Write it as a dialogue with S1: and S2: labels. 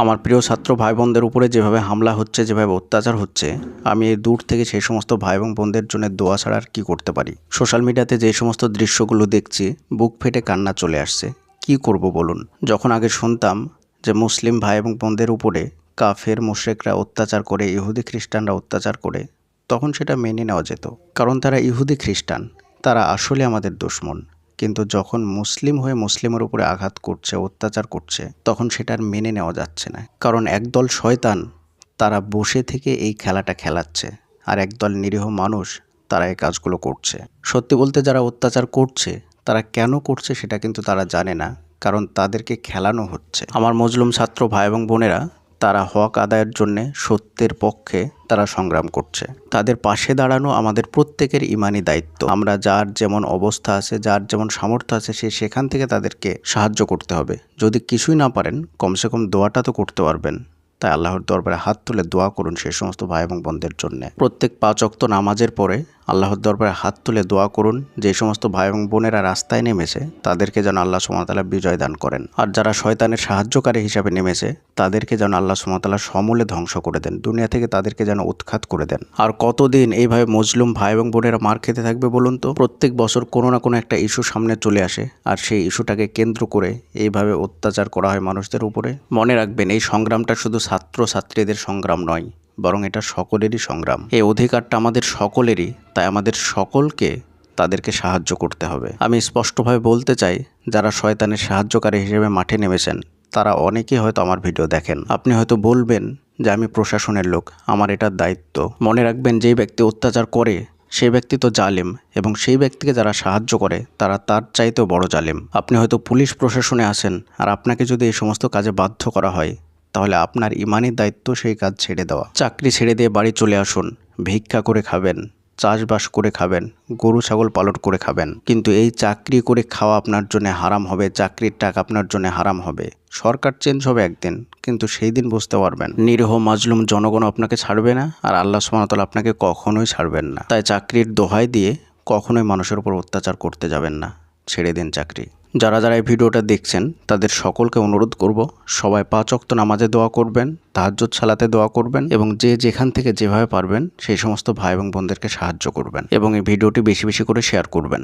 S1: আমার প্রিয় ছাত্র ভাই বোনদের উপরে যেভাবে হামলা হচ্ছে, যেভাবে অত্যাচার হচ্ছে, আমি এই দূর থেকে সেই সমস্ত ভাই এবং বোনদের জন্য দোয়া ছাড়া আর কী করতে পারি? সোশ্যাল মিডিয়াতে যে সমস্ত দৃশ্যগুলো দেখছি, বুক ফেটে কান্না চলে আসছে। কি করব বলুন? যখন আগে শুনতাম যে মুসলিম ভাই এবং বোনদের উপরে কাফের, মুশরেকরা অত্যাচার করে, ইহুদি খ্রিস্টানরা অত্যাচার করে, তখন সেটা মেনে নেওয়া যেত। কারণ তারা ইহুদি খ্রিস্টান, তারা আসলে আমাদের দুশ্মন। কিন্তু যখন মুসলিম হয়ে মুসলিমের উপরে আঘাত করছে, অত্যাচার করছে, তখন সেটা আর মেনে নেওয়া যাচ্ছে না। কারণ একদল শয়তান তারা বসে থেকে এই খেলাটা খেলাচ্ছে, আর একদল নিরীহ মানুষ তারা এই কাজগুলো করছে। সত্যি বলতে যারা অত্যাচার করছে, তারা কেন করছে সেটা কিন্তু তারা জানে না, কারণ তাদেরকে খেলানো হচ্ছে। আমার মজলুম ছাত্র ভাই এবং বোনেরা তারা হক আদায়ের জন্যে সত্যের পক্ষে তারা সংগ্রাম করছে। তাদের পাশে দাঁড়ানো আমাদের প্রত্যেকের ইমানি দায়িত্ব। আমরা যার যেমন অবস্থা আছে, যার যেমন সামর্থ্য আছে, সে সেখান থেকে তাদেরকে সাহায্য করতে হবে। যদি কিছুই না পারেন, কমসে কম দোয়াটা তো করতে পারবেন। তাই আল্লাহর দরবারে হাত তুলে দোয়া করুন সে সমস্ত ভাই এবং বোনদের জন্য। প্রত্যেক পাঁচ অক্ত নামাজের পরে আল্লাহর দরবারে হাত তুলে দোয়া করুন, যে সমস্ত ভাই এবং বোনেরা রাস্তায় নেমেছে, তাদেরকে যেন আল্লাহ সুমতালা বিজয় দান করেন। আর যারা শয়তানের সাহায্যকারী হিসাবে নেমেছে, তাদেরকে যেন আল্লাহ সুমতালা সমূলে ধ্বংস করে দেন, দুনিয়া থেকে তাদেরকে যেন উৎখাত করে দেন। আর কতদিন এইভাবে মজলুম ভাই এবং বোনেরা মার খেতে থাকবে বলুন তো? প্রত্যেক বছর কোনো না কোনো একটা ইস্যু সামনে চলে আসে, আর সেই ইস্যুটাকে কেন্দ্র করে এইভাবে অত্যাচার করা হয় মানুষদের উপরে। মনে রাখবেন, এই সংগ্রামটা শুধু ছাত্র ছাত্রীদের সংগ্রাম নয় বরং এটা সকলেরই সংগ্রাম। এই অধিকারটা আমাদের সকলেরই, তাই আমাদের সকলকে তাদেরকে সাহায্য করতে হবে। আমি স্পষ্টভাবে বলতে চাই, যারা শয়তানের সাহায্যকারী হিসেবে মাঠে নেমেছেন, তারা অনেকেই হয়তো আমার ভিডিও দেখেন। আপনি হয়তো বলবেন যে, আমি প্রশাসনের লোক, আমার এটার দায়িত্ব। মনে রাখবেন, যেই ব্যক্তি অত্যাচার করে সেই ব্যক্তি তো জালিম, এবং সেই ব্যক্তিকে যারা সাহায্য করে, তারা তার চাইতেও বড় জালিম। আপনি হয়তো পুলিশ প্রশাসনে আছেন, আর আপনাকে যদি এই সমস্ত কাজে বাধ্য করা হয় তাহলে আপনার ইমানের দায়িত্ব সেই কাজ ছেড়ে দেওয়া। চাকরি ছেড়ে দিয়ে বাড়ি চলে আসুন। ভিক্ষা করে খাবেন, চাষবাস করে খাবেন, গরু, ছাগল পালন করে খাবেন। কিন্তু এই চাকরি করে খাওয়া আপনার জন্য হারাম হবে, চাকরির টাকা আপনার জন্য হারাম হবে। সরকার চেঞ্জ হবে একদিন, কিন্তু সেই দিন বুঝতে পারবেন। নিরীহ মাজলুম জনগণ আপনাকে ছাড়বে না, আর আল্লাহ সুমতল আপনাকে কখনোই ছাড়বেন না। তাই চাকরির দোহাই দিয়ে কখনোই মানুষের উপর অত্যাচার করতে যাবেন না। ছেড়ে দেন চাকরি। যারা যারা এই ভিডিওটা দেখছেন, তাদের সকলকে অনুরোধ করব, সবাই পাঁচ অক্ত নামাজে দোয়া করবেন তাহাজ্জত সালাতে দোয়া করবেন এবং যে যেখান থেকে যেভাবে পারবেন, সেই সমস্ত ভাই এবং বোনদেরকে সাহায্য করবেন এবং এই ভিডিওটি বেশি বেশি করে শেয়ার করবেন।